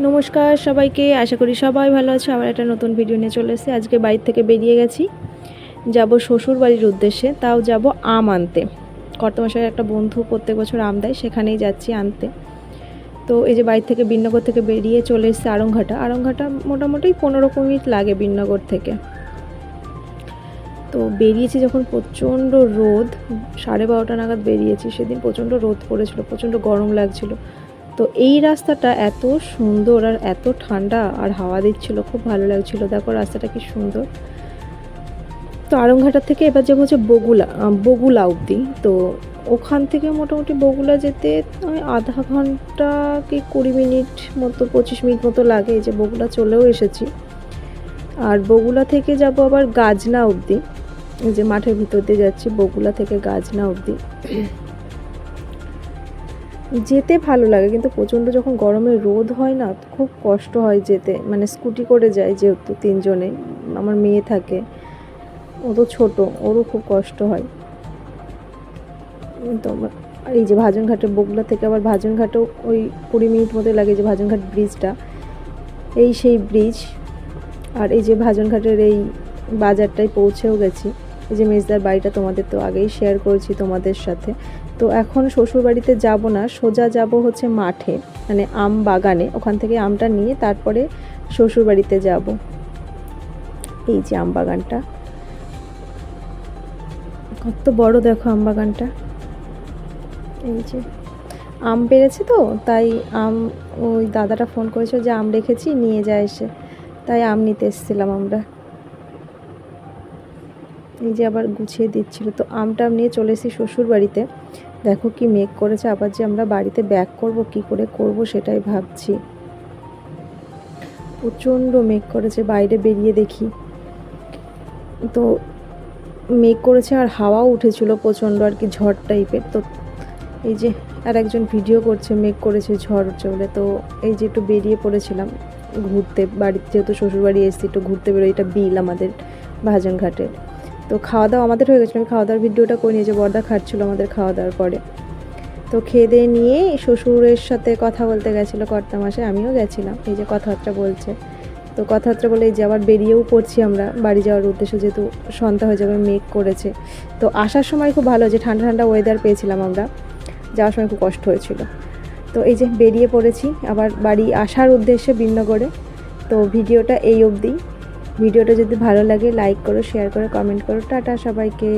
নমস্কার সবাইকে, আশা করি সবাই ভালো আছে। আবার একটা নতুন ভিডিও নিয়ে চলে এসেছি। আজকে বাড়ি থেকে বেরিয়ে গেছি। যাব শ্বশুর বাড়ির উদ্দেশ্যে, তাও যাব আম আনতে। কর্তমাশায় একটা বন্ধু প্রত্যেক বছর আম দেয়, সেখানেই যাচ্ছি আনতে। তো এই যে বাড়ি থেকে বিনগর থেকে বেরিয়ে চলে এসেছে আরংঘাটা আরংঘাটা মোটামুটি পনেরো মিনিট লাগে বিনগর থেকে। তো বেরিয়েছি যখন প্রচণ্ড রোদ, সাড়ে বারোটা নাগাদ বেরিয়েছি। সেদিন প্রচণ্ড রোদ পড়েছিল, প্রচণ্ড গরম লাগছিল। তো এই রাস্তাটা এত সুন্দর আর এত ঠান্ডা আর হাওয়া দিচ্ছিল, খুব ভালো লাগছিল। দেখো রাস্তাটা কি সুন্দর। তো আরংঘাটার থেকে এবার যাব হচ্ছে বগুলা বগুলা অবধি। তো ওখান থেকে মোটামুটি বগুলা যেতে আধা ঘণ্টা কি কুড়ি মিনিট মতো, পঁচিশ মিনিট মতো লাগে। যে বগুলা চলেও এসেছি। আর বগুলা থেকে যাব আবার গাজনা অবধি। যে মাঠের ভিতর দিয়ে যাচ্ছি, বগুলা থেকে গাজনা অবধি। যেতে ভালো লাগে, কিন্তু প্রচণ্ড যখন গরমে রোদ হয় না, খুব কষ্ট হয় যেতে। মানে স্কুটি করে যায় যেহেতু তিনজনে, আমার মেয়ে থাকে, ও তো ছোটো, ওরও খুব কষ্ট হয়। তো এই যে ভাজনঘাটে বগুলা থেকে আবার ভাজনঘাটেও ওই কুড়ি মিনিট মতো লাগে যে ভাজনঘাট ব্রিজটা এই সেই ব্রিজ আর এই যে ভাজনঘাটের এই বাজারটায় পৌঁছেও গেছি। এই যে মেজদার বাড়িটা তোমাদের তো আগেই শেয়ার করেছি তোমাদের সাথে। তো এখন শ্বশুর বাড়িতে যাব না, সোজা যাব হচ্ছে মাঠে মানে আম বাগানে। ওখান থেকে আমটা নিয়ে তারপরে শ্বশুর বাড়িতে যাব। এই যে আম বাগানটা। কত বড় দেখো আম বাগানটা। এই যে আম পেরেছে তো, তাই আম ওই দাদাটা ফোন করেছিল যে আম রেখেছি, নিয়ে যায় এসে। তাই আম নিতে এসেছিলাম আমরা। যে আবার গুছিয়ে দিচ্ছিল। তো আমটা নিয়ে চলে এসেছি শ্বশুর বাড়িতে দেখো কি মেঘ করেছে, আবার যে আমরা বাড়িতে ব্যাক করব, কি করে করব সেটাই ভাবছি। প্রচণ্ড মেঘ করেছে, বাইরে বেরিয়ে দেখি। তো মেঘ করেছে আর হাওয়াও উঠেছিল প্রচণ্ড আর কি, ঝড় টাইপের। তো এই যে আর একজন ভিডিও করছে, মেঘ করেছে ঝড় চলে। তো এই যে একটু বেরিয়ে পড়েছিলাম ঘুরতে, বাড়িতে যেহেতু শ্বশুরবাড়ি এসেছি, একটু ঘুরতে বেরোই, এটা বিল আমাদের ভাজন ঘাটে তো খাওয়া দাওয়া আমাদের হয়ে গেছিল। আমি খাওয়া দাওয়ার ভিডিওটা করে নিয়ে যে বর্দা খাচ্ছিল আমাদের খাওয়া দাওয়ার পরে। তো খেয়ে দিয়ে নিয়ে শ্বশুরের সাথে কথা বলতে গেছিল কর্তা মাসে আমিও গেছিলাম। এই যে কথাবার্তা বলছে। তো কথাবার্তা বলে এই যে আবার বেরিয়েও পড়ছি আমরা বাড়ি যাওয়ার উদ্দেশ্যে যেহেতু সন্ধ্যা হয়ে যাবে, মেঘ করেছে। তো আসার সময় খুব ভালো যে ঠান্ডা ঠান্ডা ওয়েদার পেয়েছিলাম আমরা। যাওয়ার সময় খুব কষ্ট হয়েছিল। তো এই যে বেরিয়ে পড়েছি আবার বাড়ি আসার উদ্দেশ্যে বিন্নগরে। তো ভিডিওটা এই অবধি। ভিডিওটা যদি ভালো লাগে লাইক করো শেয়ার করো কমেন্ট করো। টাটা সবাইকে।